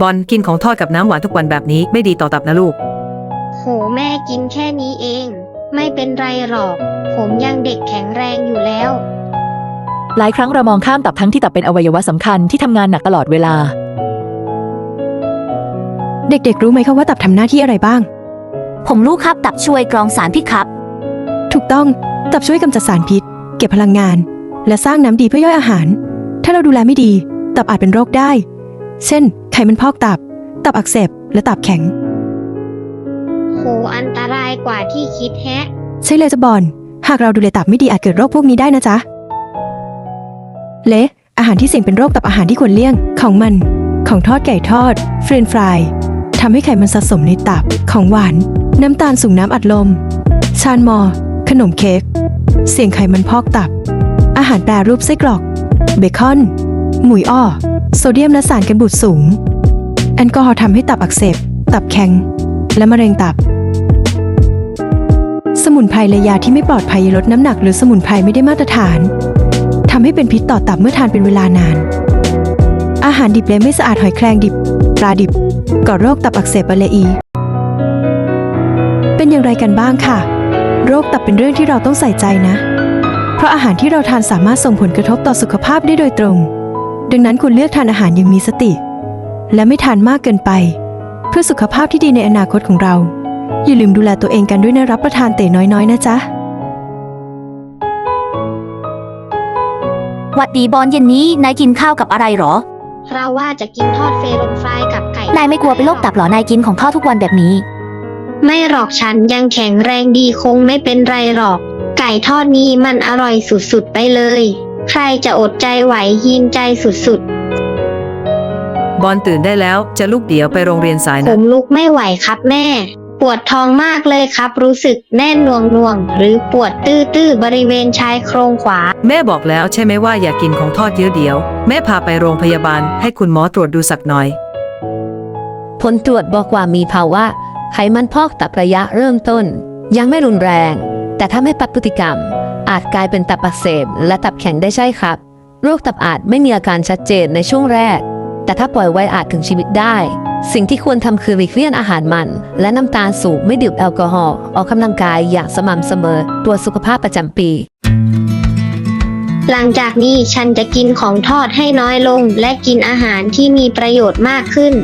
บอลกินของทอดกับน้ำหวานทุกวันแบบนี้ไม่ดีต่อตับนะลูก โหแม่กินแค่นี้เอง ไม่เป็นไรหรอก ผมยังเด็กแข็งแรงอยู่แล้ว หลายครั้งเรามองข้ามตับทั้งที่ตับเป็นอวัยวะสำคัญที่ทำงานหนักตลอดเวลา เด็กๆ รู้ไหมคะว่าตับทำหน้าที่อะไรบ้าง ผมรู้ครับตับช่วยกรองสารพิษครับ ถูกต้องตับช่วยกำจัดสารพิษ เก็บพลังงาน และสร้างน้ำดีเพื่อย่อยอาหาร ถ้าเราดูแลไม่ดี ตับอาจเป็นโรคได้ เช่น ไขมันพอกตับ ตับอักเสบ และตับแข็ง โห อันตรายกว่าที่คิดแฮะ ใช่เลยจะบอล หากเราดูแลตับไม่ดีอาจเกิดโรคพวกนี้ได้นะจ๊ะ เละอาหารที่เสี่ยงเป็นโรคตับอาหารที่ควรเลี่ยง ของมัน ของทอดไก่ทอด เฟรนช์ฟรายทำให้ไขมันสะสมในตับ ของหวาน น้ำตาลสูงน้ำอัดลม ชานมอ ขนมเค้ก เสี่ยงไขมันพอกตับ อาหารแปรรูปไส้กรอก เบคอน หมุยอ้อ โซเดียมและสารกันบูดสูง แอลกอฮอล์ทำให้ตับอักเสบ ตับแข็ง และมะเร็งตับ สมุนไพรและยาที่ไม่ปลอดภัยลดน้ำหนัก หรือสมุนไพรไม่ได้มาตรฐานทำให้เป็นพิษต่อตับเมื่อทานเป็นเวลานาน อาหารดิบและไม่สะอาดหอยแครงดิบ ปลาดิบก่อโรคตับอักเสบอะอี เป็นอย่างไรกันบ้างค่ะ โรคตับเป็นเรื่องที่เราต้องใส่ใจนะ เพราะอาหารที่เราทานสามารถส่งผลกระทบต่อสุขภาพได้โดยตรง ดังนั้นคุณเลือกทานอาหารอย่างมีสติ และไม่ทานมากเกินไป เพื่อสุขภาพที่ดีในอนาคตของเรา อย่าลืมดูแลตัวเองกันด้วยนะรับประทานเตะน้อยๆนะจ๊ะ หวัดดีบอลเย็นนี้นายกินข้าวกับอะไรหรอ เราว่าจะกินทอดเฟรนช์ฟรายกับไก่นายไม่กลัวเป็นโรคตับหรอนายกินของทอดทุกวันแบบนี้ ไม่หรอกฉันยังแข็งแรงดีคงไม่เป็นไรหรอก ไก่ทอดนี้มันอร่อยสุดๆไปเลย ใครจะอดใจไหวยินใจสุด บอลตื่นได้แล้วจะลูกเดี๋ยวไปโรงเรียนสายๆผนะมลุกไม่ไหวครับแม่ ปวดท้องมากเลยครับ รู้สึกแน่นหน่วงน่วงๆหรือปวดตื้อๆบริเวณชายโครงขวา แม่บอกแล้วใช่ไหมว่าอย่ากินของทอดเยอะเดี๋ยว แม่พาไปโรงพยาบาลให้คุณหมอตรวจดูสักหน่อย ผลตรวจบอกว่ามีภาวะไขมันพอกตับระยะเริ่มต้น ยังไม่รุนแรง แต่ถ้าไม่ปรับพฤติกรรม อาจกลายเป็นตับอักเสบและตับแข็งได้ใช่ครับ โรคตับอาจไม่มีอาการชัดเจนในช่วงแรก แต่ถ้าปล่อยไว้อาจถึงชีวิตได้ สิ่งที่ควรทำคือหลีกเลี่ยงอาหารมัน และน้ำตาลสูงไม่ดื่มแอลกอฮอล์ออกกำลังกายอย่างสม่ำเสมอตรวจสุขภาพประจำปี หลังจากนี้ฉันจะกินของทอดให้น้อยลง และกินอาหารที่มีประโยชน์มากขึ้น